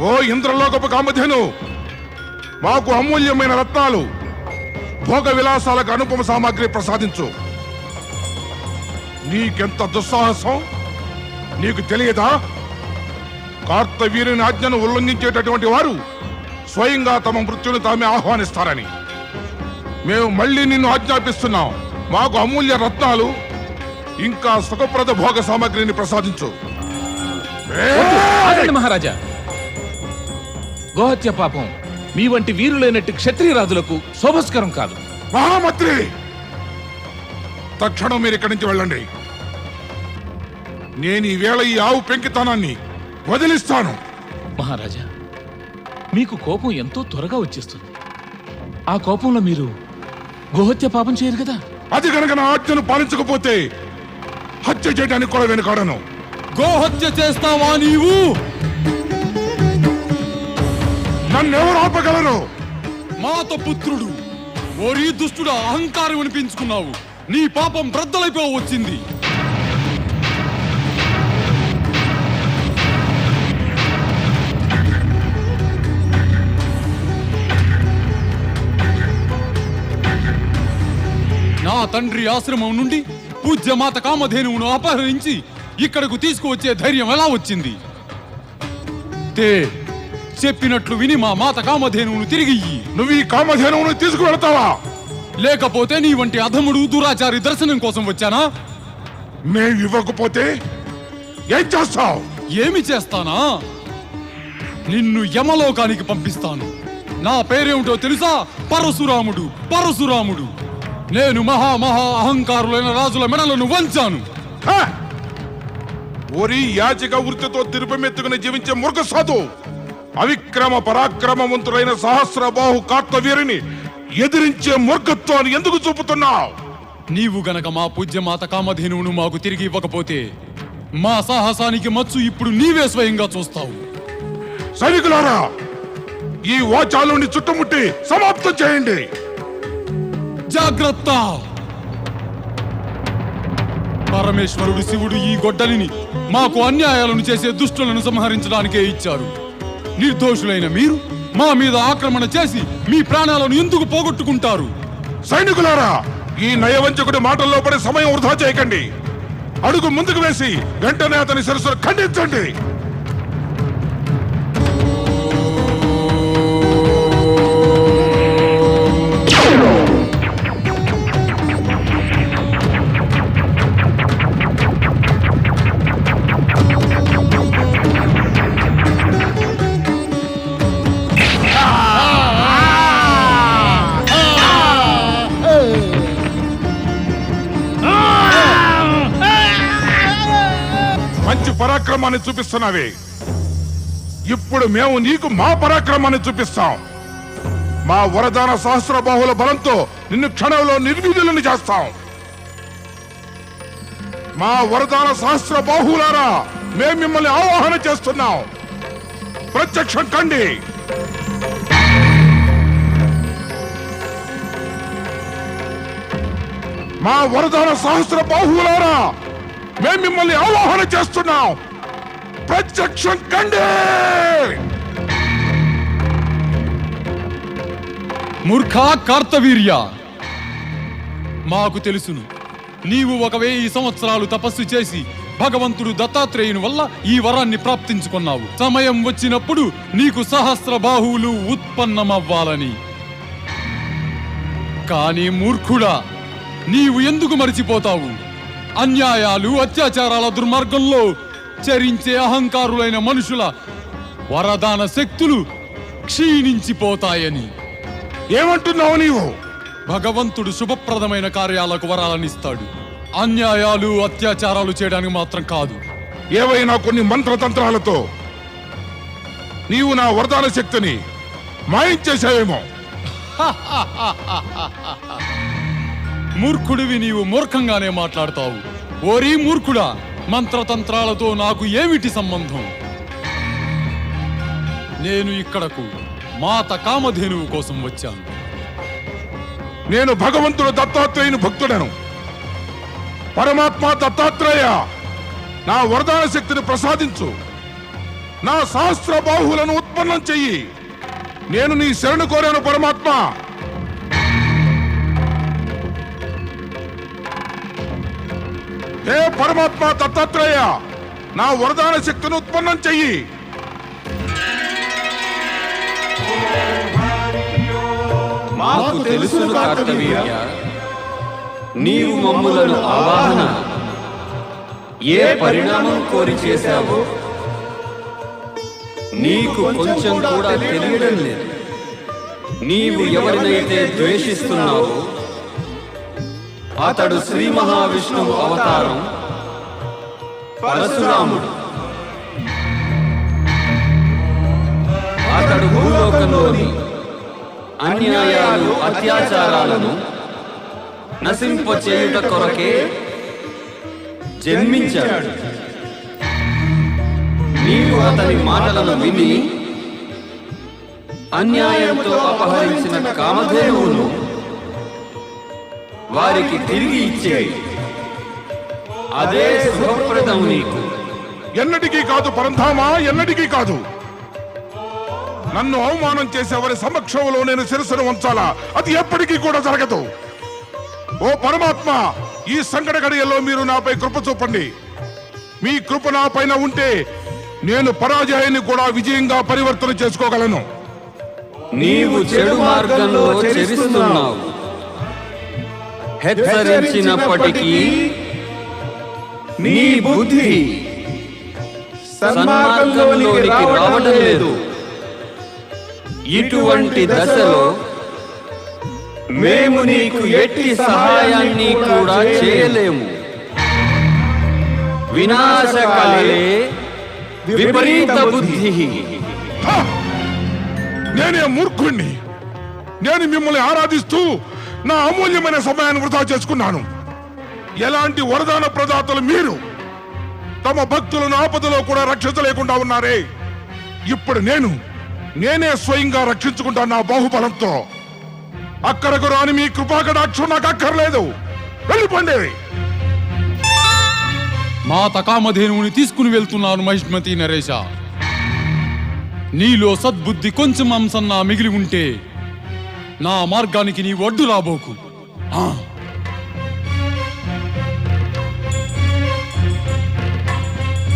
ఓ ఇంద్రలోకపు కామధేను మాకు అమూల్యమైన రత్నాలు భోగ విలాసాలకు అనుపమ సామాగ్రి ప్రసాదించు. నీకెంత దుస్సాహసం? నీకు తెలియదా? కార్తవీరుని ఆజ్ఞను ఉల్లంఘించేటటువంటి వారు స్వయంగా తమ మృత్యుని తామే ఆహ్వానిస్తారని. మేము మళ్ళీ నిన్ను ఆజ్ఞాపిస్తున్నాం. మాకు అమూల్య రత్నాలు ఇంకా సుఖప్రద భోగ సామాగ్రిని ప్రసాదించు. మహారాజా. గోహత్య పాపం. మీ వంటి వీరులైనట్టు క్షత్రియ రాజులకు శోభస్కరం కాదు. మహామంత్రి! తక్షణం మీరు ఇక్కడి నుంచి వెళ్ళండి. నేను ఈ వేళ ఈ ఆవు పెంకితనాన్ని వదిలిస్తాను. మహారాజా మీకు కోపం ఎంతో త్వరగా వచ్చేస్తుంది. ఆ కోపంలో మీరు గోహత్య పాపం చేయరు కదా? అది కనుక నా ఆజ్ఞను పాలించకపోతే హత్య చేయడానికి కూడా వెనుకాడను గోహత్య చేస్తావా నీవు? నన్నెవరు ఆపగలరు? మాత పుత్రుడు ఓరీ దుష్టుడు అహంకారం అనిపించుకున్నావు నీ పాపం బ్రద్దలైపో వచ్చింది. నా తండ్రి ఆశ్రమం నుండి పూజ్యమాత కామధేనువును అపహరించి ఇక్కడకు తీసుకువచ్చే ధైర్యం ఎలా వచ్చింది? తే చెప్పినట్లు విని మా మాత కామధేనువును తిరిగి. నువ్వు ఈ కామధేనువును తీసుకువెళతావా? లేకపోతే నీ వంటి అధముడు దురాచారి దర్శనం కోసం వచ్చానా? మేము ఇవ్వకపోతే ఏం చేస్తావు? ఏమి చేస్తానా? నిన్ను యమలోకానికి పంపిస్తాను. నా పేరేమిటో తెలుసా? పరశురాముడు పరశురాముడు. నేను మహా మహా అహంకారులైన రాజుల మెడలను వంచాను! ఓరి యాచక వృత్తితో తిరుపమెత్తుకుని జీవించే సాధు అవిక్రమ పరాక్రమవంతుడైన సహస్ర బాహు కార్తవీరిని ఎదిరించే మూర్ఖత్వాన్ని ఎందుకు చూపుతున్నావు? నీవు గనక మా పూజ్యమాత కామధేనువును మాకు తిరిగి ఇవ్వకపోతే మా సాహసానికి మచ్చు ఇప్పుడు నీవే స్వయంగా చూస్తావు. సైనికులారా ఈ వాచాలుని చుట్టుముట్టి సమాప్తం చేయండి. జాగ్రత్త! పరమేశ్వరుడు శివుడు ఈ గొడ్డలిని మాకు అన్యాయాలను చేసే దుష్టులను సంహరించడానికే ఇచ్చారు. నిర్దోషులైన మీరు మా మీద ఆక్రమణ చేసి మీ ప్రాణాలను ఎందుకు పోగొట్టుకుంటారు? సైనికులారా ఈ నయవంచకుడి మాటల్లో పడే సమయం వృధా చేయకండి. అడుగు ముందుకు వేసి వెంటనే అతని శిరస్సును ఖండించండి. పరాక్రమాన్ని చూపిస్తున్నవి. ఇప్పుడు మేము నీకు మా పరాక్రమాన్ని చూపిస్తాం. మా వరదాన సహస్ర బాహుల బలంతో నిన్ను క్షణంలో నిర్వీధులను చేస్తాం. మా వరదాన సహస్ర బాహులారా మేము మిమ్మల్ని ఆవాహన చేస్తున్నాం. ప్రత్యక్షం కండి. మా వరదాన సహస్ర బాహులారా మేము మిమ్మల్ని ఆవాహన చేస్తున్నాం. ప్రత్యక్షం కండి! మూర్ఖా కార్తవీర్య! మాకు తెలుసును నీవు ఒక వెయ్యి సంవత్సరాలు తపస్సు చేసి భగవంతుడు దత్తాత్రేయుని వల్ల ఈ వరాన్ని ప్రాప్తించుకున్నావు. సమయం వచ్చినప్పుడు నీకు సహస్ర బాహువులు ఉత్పన్నమవ్వాలని. కానీ మూర్ఖుడా నీవు ఎందుకు మరిచిపోతావు? అన్యాయాలు అత్యాచారాల దుర్మార్గంలో చరించే అహంకారులైన మనుషుల వరదాన శక్తులు క్షీణించిపోతాయని. ఏమంటున్నావు నీవు? భగవంతుడు శుభప్రదమైన కార్యాలకు వరాలనిస్తాడు అన్యాయాలు అత్యాచారాలు చేయడానికి మాత్రం కాదు. ఏవైనా కొన్ని మంత్రతంత్రాలతో నీవు నా వరదాన శక్తిని మాయించేశావేమో మూర్ఖుడివి నీవు మూర్ఖంగానే మాట్లాడతావు. ఓరీ మూర్ఖుడా? మంత్రతంత్రాలతో నాకు ఏమిటి సంబంధం? నేను ఇక్కడకు మాత కామధేనువు కోసం వచ్చాను. నేను భగవంతుడు దత్తాత్రేయుని భక్తుడను. పరమాత్మ దత్తాత్రేయ నా వరదాన శక్తిని ప్రసాదించు. నా సహస్ర బాహువులను ఉత్పన్నం చెయ్యి. నేను నీ శరణు కోరాను పరమాత్మ. హే పరమాత్మ దత్తాత్రేయ నా వరదాన శక్తిని ఉత్పన్నం చెయ్యి. మాకు తెలుసు కార్తవీర్య నీవు మమ్ములను ఆవాహన. ఏ పరిణామం కోరి చేశావో నీకు కొంచెం కూడా తెలియడం లేదు. నీవు ఎవరినైతే ద్వేషిస్తున్నావో అతడు శ్రీ మహావిష్ణువు అవతారం పరశురాముడు. అతడు భూలోకంలోని అన్యాయాలు అత్యాచారాలను నశింపచేయుట కొరకే జన్మించాడు. నీవు అతని మాటలను విని అన్యాయంతో అపహరించిన కామధేనువును వారికి తిరిగి ఇచ్చేయి అదే శుభప్రదం నీకు. ఎన్నటికీ కాదు పరంధామా ఎన్నటికీ కాదు. నన్ను అవమానం చేసేవారి సమక్షంలో నేను శిరస్సును ఉంచాలా అది ఎప్పటికీ కూడా జరగదు. ఓ పరమాత్మ ఈ సంకట గడియల్లో మీరు నాపై కృప చూపండి. మీ కృప నా పైన ఉంటే నేను పరాజయాన్ని కూడా విజయంగా పరివర్తన చేసుకోగలను. నీవు చెడు మార్గంలో చెరిస్తున్నావు. హెచ్చరించినప్పటికీ నీ బుద్ధి సన్మార్గంలోనికి రావడం లేదు. ఇటువంటి దశలో మేము నీకు ఎట్టి సహాయాన్ని కూడా చేయలేము. వినాశకాలే విపరీత బుద్ధి! నేనే మూర్ఖుణ్ణి. నేను మిమ్మల్ని ఆరాధిస్తూ నా అమూల్యమైన సమయాన్ని వృధా చేసుకున్నాను. ఎలాంటి వరదాన ప్రదాతలు మీరు? తమ భక్తులను ఆపదలో కూడా రక్షించలేకుండా ఉన్నారే. ఇప్పుడు నేను నేనే స్వయంగా రక్షించుకుంటాను నా బాహుబలంతో. అక్కడకు రాని మీ కృపాకటాక్షం నాకు అక్కర్లేదు. వెళ్ళిపోండి. మా తకామధేనువుని తీసుకుని వెళ్తున్నాను మహిష్మతి నరేష నీలో సద్బుద్ధి కొంచెం అంశన్నా మిగిలి ఉంటే నా మార్గానికి నీ ఒడ్డు రాబోకు.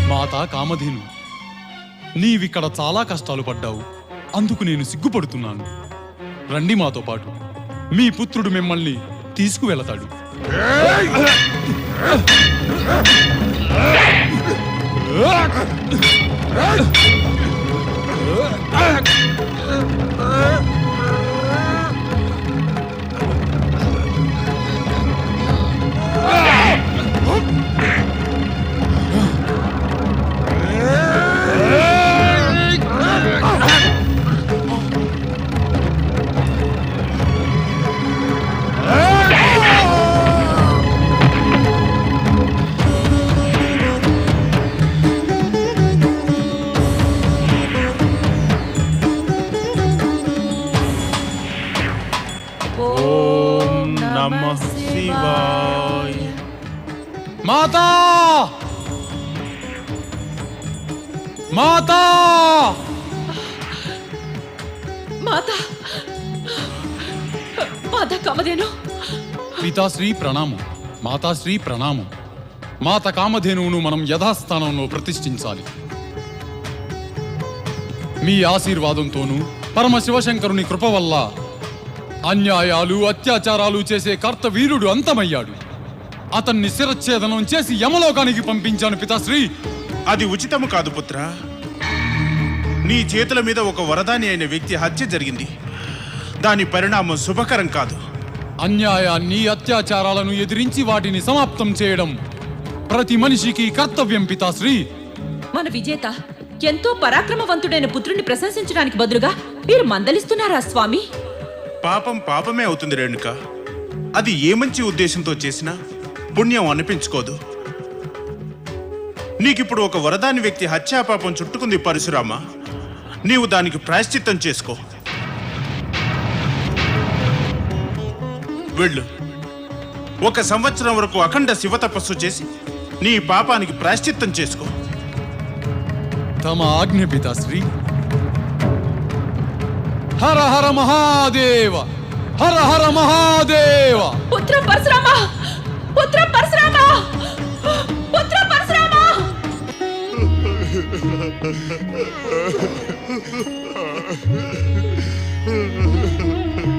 మాత కామధేను నీవిక్కడ చాలా కష్టాలు పడ్డావు. అందుకు నేను సిగ్గుపడుతున్నాను. రండి మాతో పాటు. మీ పుత్రుడు మిమ్మల్ని తీసుకువెళతాడు. Ah! Yeah. పితాశ్రీ ప్రణామం మాతాశ్రీ ప్రణామం. మాత కామధేనువును మనం యథాస్థానంలో ప్రతిష్ఠించాలి. మీ ఆశీర్వాదంతోనూ పరమ శివశంకరుని కృప వల్ల అన్యాయాలు అత్యాచారాలు చేసే కర్తవీరుడు అంతమయ్యాడు. అతన్ని శిరచ్ఛేదనం చేసి యమలోకానికి పంపించాను పితాశ్రీ అది ఉచితము కాదు పుత్ర. నీ చేతుల మీద ఒక వరదాని అయిన వ్యక్తి హత్య జరిగింది. దాని పరిణామం శుభకరం కాదు. అన్యాయాన్ని అత్యాచారాలను ఎదిరించి వాటిని సమాప్తం చేయడం ప్రతి మనిషికి కర్తవ్యం పితాశ్రీ. మన విజేత ఎంతో పరాక్రమవంతుడైన పుత్రుని ప్రశంసించడానికి బదులుగా మీరు మందలిస్తున్నారా స్వామి? పాపం పాపమే అవుతుంది రేణుక. అది ఏ మంచి ఉద్దేశంతో చేసినా పుణ్యం అనిపించుకోదు. నీకిప్పుడు ఒక వరదాని వ్యక్తి హత్యా పాపం చుట్టుకుంది పరశురామ. నీవు దానికి ప్రాయశ్చిత్తం చేసుకో. వెళ్ళు. ఒక సంవత్సరం వరకు అఖండ శివ తపస్సు చేసి నీ పాపానికి ప్రాయశ్చిత్తం చేసుకో. తమ ఆజ్ఞ పితాశ్రీ హర హర మహాదేవ హర హర మహాదేవ. పుత్ర పరశురామ పుత్ర పరశురామ పుత్ర పరశురామ. ఈ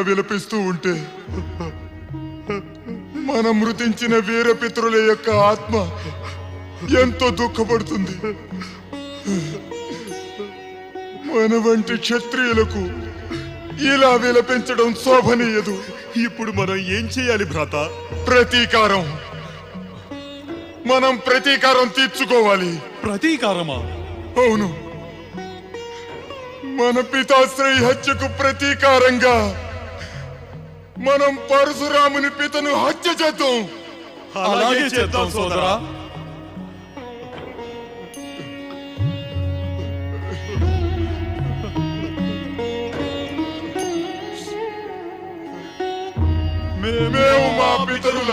విధంగా విలపిస్తూ ఉంటే మన మృతించిన వీరపితరుల యొక్క ఆత్మ ఎంతో దుఃఖపడుతుంది. మన వంటి క్షత్రియులకు ఇలా విలపించడం శోభనీయదు. ఇప్పుడు మనం ఏం చేయాలి భ్రాత? ప్రతీకారం. మనం ప్రతీకారం తీర్చుకోవాలి. ప్రతీకారమా? అవును. మన పితాశ్రయ హత్యకు ప్రతీకారంగా మనం పరశురాముని పితను హత్య చేద్దాం. అలాగే చేద్దాం సోదరా. మేము మా పితరుల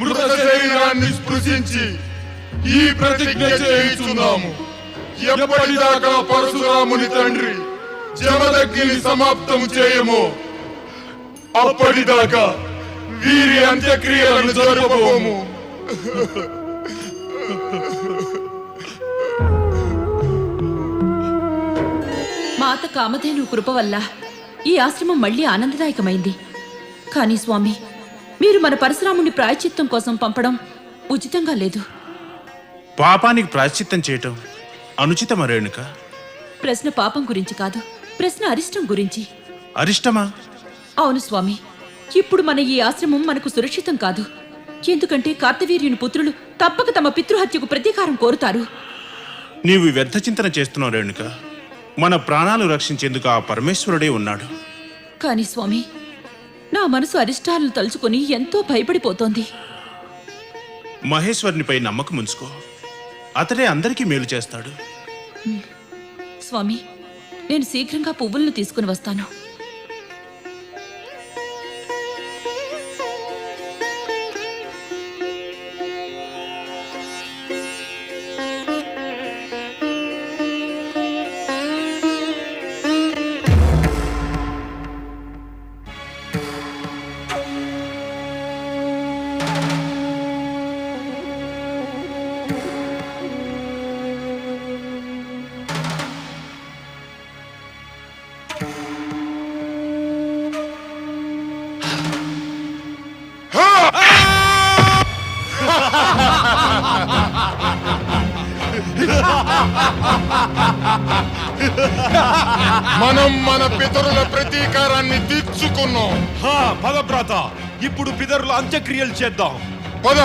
మృత శరీరాన్ని స్పృశించి ఈ ప్రతిజ్ఞ చేయించున్నాము. ఎప్పటిదాకా పరశురాముని తండ్రి జమదగ్నిని సమాప్తం చేయము. అప్పటిదాకా వీరి అంత్యక్రియలను జరపబోము మాత కామధేను కృప వల్ల ఈ ఆశ్రమం మళ్ళీ ఆనందదాయకమైంది. కానీ స్వామి మీరు మన పరశురాముని ప్రాయచిత్తం కోసం పంపడం ఉచితంగా లేదు. పాపానికి ప్రాశ్చిత్తం చేయటం అనుచితమ రేణుక? ప్రశ్న పాపం గురించి కాదు ప్రశ్న అరిష్టం గురించి. అరిష్టమా? అవును స్వామి. ఇప్పుడు మన ఈ ఆశ్రమం మనకు సురక్షితం కాదు. ఎందుకంటే కార్తవీర్యుని పుత్రులు తప్పక తమ పితృహత్యకు ప్రతీకారం కోరుతారు. నీవు వ్యర్థ చింతన చేస్తున్నావు రేణుక. మన ప్రాణాలు రక్షించేందుకు ఆ పరమేశ్వరుడే ఉన్నాడు. కానీ స్వామి నా మనసు అరిష్టాలను తలుచుకొని ఎంతో భయపడిపోతోంది. మహేశ్వరునిపై నమ్మకం ఉంచుకో. అతడే అందరికీ మేలు చేస్తాడు. స్వామి నేను శీఘ్రంగా పువ్వులను తీసుకుని వస్తాను. మనం మన పితరుల ప్రతీకారాన్ని తీర్చుకున్నాం. పదభ్రాత ఇప్పుడు పితరుల అంత్యక్రియలు చేద్దాం. పద.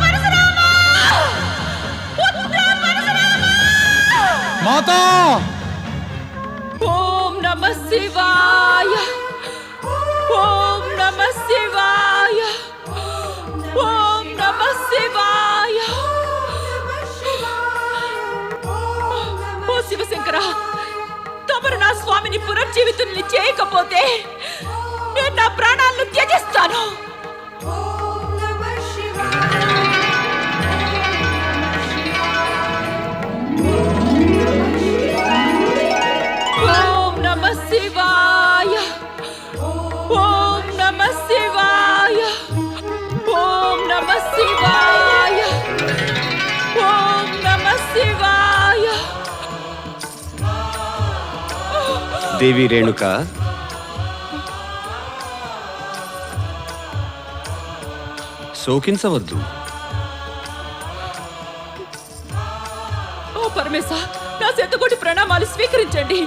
పరశురామ! పుత్ర పరశురామ! మాతా! ఓం నమ శివాయ! ఓ శివశంకర తమరు నా స్వామిని పునర్జీవితుల్ని చేయకపోతే నేను నా ప్రాణాలను త్యజిస్తాను. దేవి రేణుక. శోకించవద్దు. ఓ పరమేశ నా శతకోటి ప్రణామాలు స్వీకరించండి.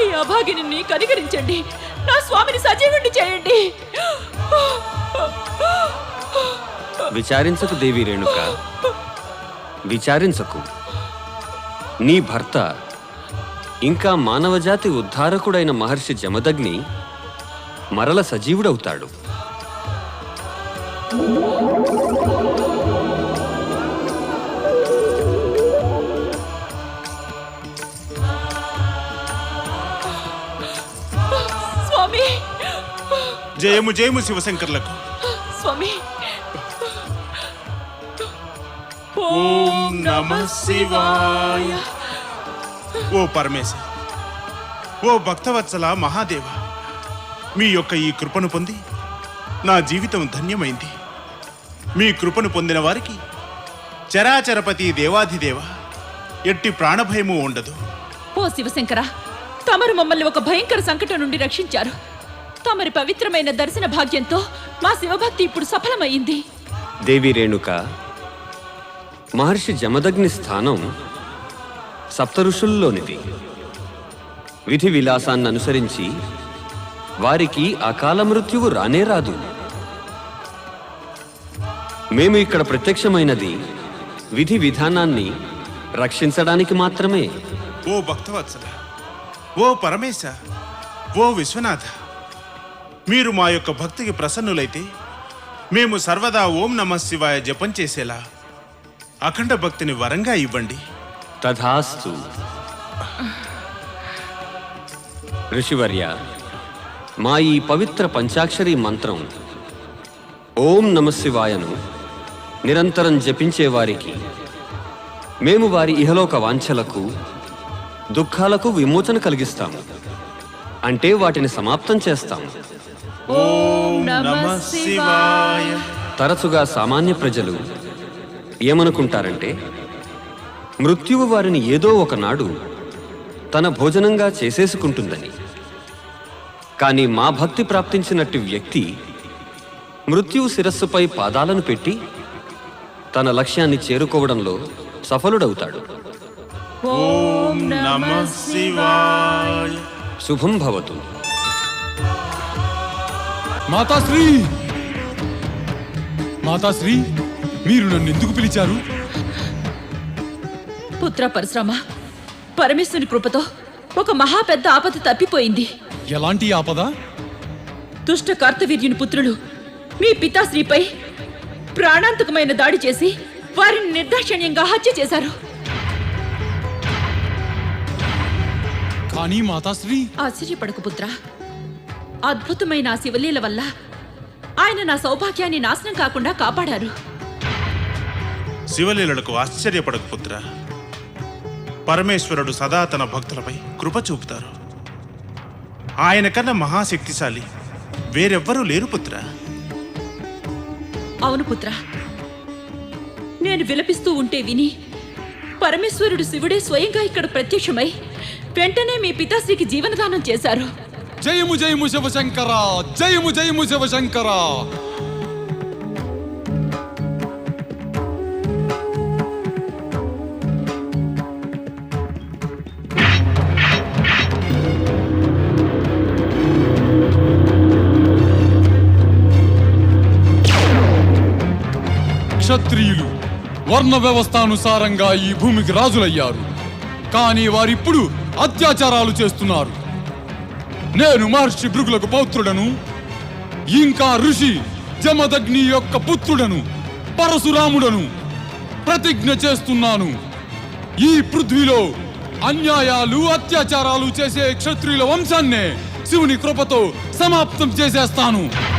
ఈ అభాగిని కనికరించండి నా స్వామిని సజీవుణ్ణి చేయండి. విచారించకు దేవి రేణుక. విచారించకు. నీ భర్త ఇంకా మానవజాతి ఉద్ధారకుడైన మహర్షి జమదగ్ని మరల సజీవుడవుతాడు. స్వామి! జయము జయము శివశంకర్లకు. స్వామి! ఓం నమ శివాయ. ఓ పరమేశ ఓ భక్తవత్సల మహాదేవ మీ యొక్క ఈ కృపను పొంది నా జీవితం ధన్యమైంది. మీ కృపను పొందిన వారికి చరాచరపతి దేవాధిదేవ ఎట్టి ప్రాణభయము ఉండదు. ఓ శివశంకర తమరు మమ్మల్ని ఒక భయంకర సంకటం నుండి రక్షించారు. తమరి పవిత్రమైన దర్శన భాగ్యంతో మా శివభక్తి ఇప్పుడు సఫలమైంది దేవి రేణుక మహర్షి జమదగ్ని స్థానం సప్త ఋషుల్లోనిది విధి విలాసాన్ని అనుసరించి వారికి అకాల మృత్యువు రానే రాదు. మేము ఇక్కడ ప్రత్యక్షమైనది విధి విధానాన్ని రక్షించడానికి మాత్రమే. ఓ భక్తవత్సల ఓ పరమేశ ఓ విశ్వనాథ మీరు మా యొక్క భక్తికి ప్రసన్నులైతే మేము సర్వదా ఓం నమ శివాయ జపం చేసేలా అఖండ భక్తిని వరంగా ఇవ్వండి. తథాస్తు. ఋషివర్య మా ఈ పవిత్ర పంచాక్షరి మంత్రం ఓం నమ శివాయను నిరంతరం జపించే వారికి మేము వారి ఇహలోక వాంఛలకు దుఃఖాలకు విమోచన కలిగిస్తాము. అంటే వాటిని సమాప్తం చేస్తాము తరచుగా సామాన్య ప్రజలు ఏమనుకుంటారంటే మృత్యువు వారిని ఏదో ఒకనాడు తన భోజనంగా చేసేసుకుంటుందని. కానీ మా భక్తి ప్రాప్తించినట్టు వ్యక్తి మృత్యువు శిరస్సుపై పాదాలను పెట్టి తన లక్ష్యాన్ని చేరుకోవడంలో సఫలుడవుతాడు. ఓం నమ శివాయ. శుభం భవతు. మాతాశ్రీ! మాతాశ్రీ మీరు నన్ను ఎందుకు పిలిచారు? పుత్ర పరశురామ. పరమేశ్వరుని కృపతో ఒక మహా పెద్ద ఆపద తప్పిపోయింది. ఎలాంటి ఆపద? దుష్ట కార్తవీర్యుని పుత్రులు మీ పితాశ్రీపై ప్రాణాంతకమైన దాడి చేసి వారిని నిర్దాక్షిణ్యంగా హత్య చేశారు. కానీ మాతాశ్రీ? ఆశ్చర్యపడకు పుత్ర. అద్భుతమైన ఆ శివలీల వల్ల ఆయన నా సౌభాగ్యాన్ని నాశనం కాకుండా కాపాడారు. శివలీలలకు ఆశ్చర్యపడకు పుత్ర. పరమేశ్వరుడు సదా తన భక్తులపై కృప చూపుతారు. ఆయన కన్నా మహాశక్తిశాలి వేరెవ్వరూ లేరు పుత్ర. అవును పుత్ర. నేను విలపిస్తూ ఉంటే విని పరమేశ్వరుడు శివుడే స్వయంగా ఇక్కడ ప్రత్యక్షమై వెంటనే మీ పితాశ్రీకి జీవనదానం చేశారు. జయము జయము శివశంకర జయము జయము శివశంకర. వర్ణ వ్యవస్థానుసారంగా ఈ భూమికి రాజులయ్యారు. కానీ వారిప్పుడు అత్యాచారాలు చేస్తున్నారు. నేను మహర్షి భృగులకు పౌత్రుడను ఇంకా ఋషి జమదగ్ని యొక్క పుత్రుడను పరశురాముడను ప్రతిజ్ఞ చేస్తున్నాను. ఈ పృథ్వీలో అన్యాయాలు అత్యాచారాలు చేసే క్షత్రియుల వంశాన్నే శివుని కృపతో సమాప్తం చేసేస్తాను.